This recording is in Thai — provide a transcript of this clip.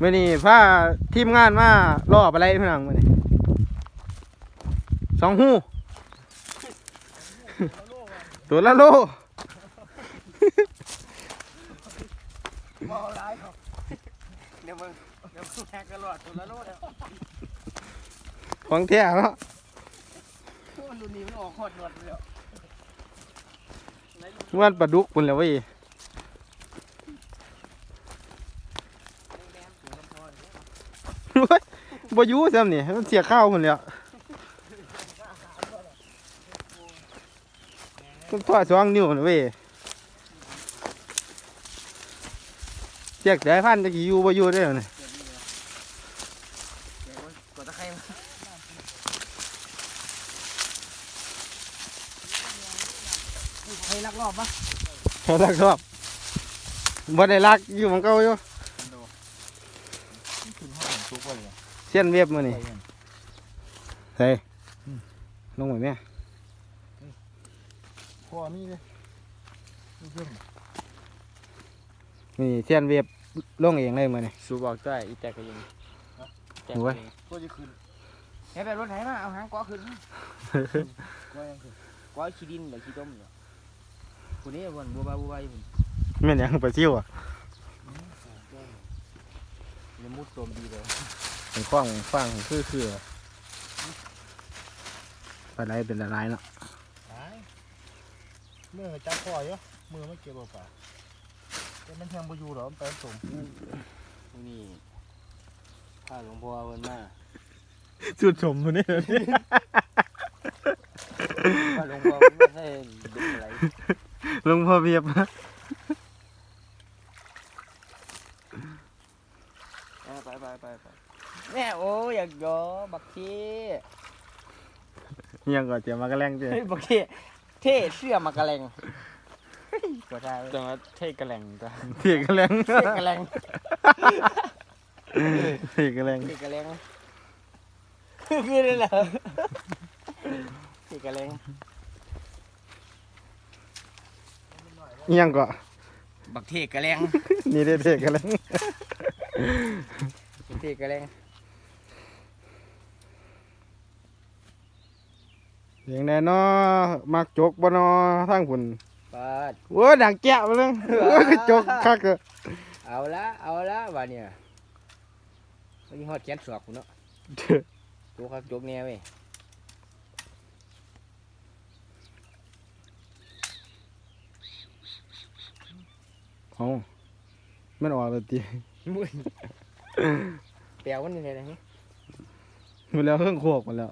มื่อนี้พาทีมงานมารอบอะไรพี่น้องมื่อนี้สองหูตัวละโลบ่ร้ายครับเดี๋ยวมึงเดี๋ยวมึงแฮกกันหลอดตัวละโลดแล้วของแท้เนาะมันรุ่นนี้มันออกหอดหนวดเลยวันปลาดุกปุ่นแล้วเว้ย บ่อยู่ซ้ำนี่มันเสียข้าวพุ่นแล้วต้องทอดสองนิ้วนะเว้ยเสียกสายพันธุ์จะกี่อยู่บ่อยู่ได้อเนี่ยกดตะไคร้มาให้ลักรอบปะเขาลักชอบบ่ได้ลักอยู่ของเก่าอยู่ ขึ้นห้องทุกวันเลยเส้นเวียบมื้อนี่ไปยังเฮ้ยลงไปแม่พ่อมีเลยนี่เพิ่มนี่เส้นเวียบลงเองเลยมื้อนี่สูบอกได้อีแตกก็ยังโอ้ยก็จะขึ้นเฮ้ยไปรถไหนมาเอาหางกอขึ้นก็ยังขึ้นกอขี้ดินหรือขี้ต้มเนี่ยคนนี้วันบัวบาบัวบาอยู่ผมแม่นหยังปลาซิวอะเนี่ย มุดโจมดีเลยเป็นข้องฟังคือคือปลาไหลเป็นละลายเนาะหายมือจับพ่อเยอะมือไม่เก็บเอาป่าแต่มันแทงบ่อยู่หรอมันไปสมนี่ข้าหลวงพ่อเวันมาจุดชมมันนี่ข้าหลวงพ่อเพิ่นมาให้เด็กอะไรลงพ่อเวียบ ไปไปไปไปแม่โอ้ยอยากยอบักเท่ยังก่อนเจียมากระแรงเจียเฮ้ยบักเท่เท่เสื้อมากระแลงก็ได้จังหวัดเทกระแหลงจ้ะเทียกระแรงเท่กระแลงเทียกระแรงเท่กระแลงคือได้เหรอเท่กระแลงยังก่อบักเท่กระแลงนี่ได้เทียกระแรง เท่กระแลงเสียงแน่นอมักจกบ่นอทางพุ่นปาดโอ้ยดังแก้วเลยโอ้ยกระจกคักเกอะเอาละเอาละว่าเนี่ยมันฮอดแขนสอกกูเนาะตัวคักจกเนี่ยเว้ยเอามันออกแล้วตี แปลวมันยังไงนะฮะมันแล้วเครื่องขวบหมดแล้ว